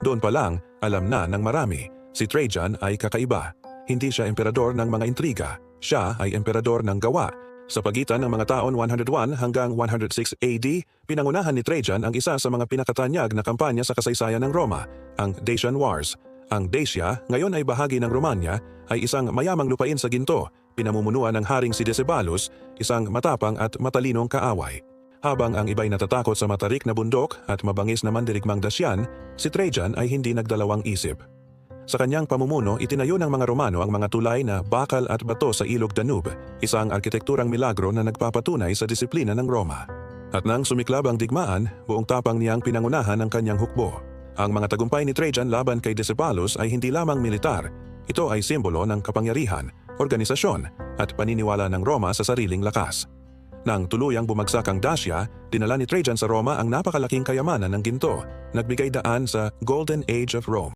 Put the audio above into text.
Doon pa lang, alam na ng marami, si Trajan ay kakaiba. Hindi siya emperador ng mga intriga, siya ay emperador ng gawa. Sa pagitan ng mga taon 101 hanggang 106 AD, pinangunahan ni Trajan ang isa sa mga pinakatanyag na kampanya sa kasaysayan ng Roma, ang Dacian Wars. Ang Dacia, ngayon ay bahagi ng Romanya, ay isang mayamang lupain sa ginto, pinamumunuan ng haring si Decebalus, isang matapang at matalinong kaaway. Habang ang iba'y natatakot sa matarik na bundok at mabangis na mandirigmang Dacian, si Trajan ay hindi nagdalawang isip. Sa kanyang pamumuno, itinayo ng mga Romano ang mga tulay na bakal at bato sa ilog Danube, isang arkitekturang milagro na nagpapatunay sa disiplina ng Roma. At nang sumiklab ang digmaan, buong tapang niyang pinangunahan ang kanyang hukbo. Ang mga tagumpay ni Trajan laban kay Decebalus ay hindi lamang militar, ito ay simbolo ng kapangyarihan, organisasyon at paniniwala ng Roma sa sariling lakas. Nang tuluyang bumagsak ang Dacia, dinala ni Trajan sa Roma ang napakalaking kayamanan ng ginto, nagbigay daan sa Golden Age of Rome.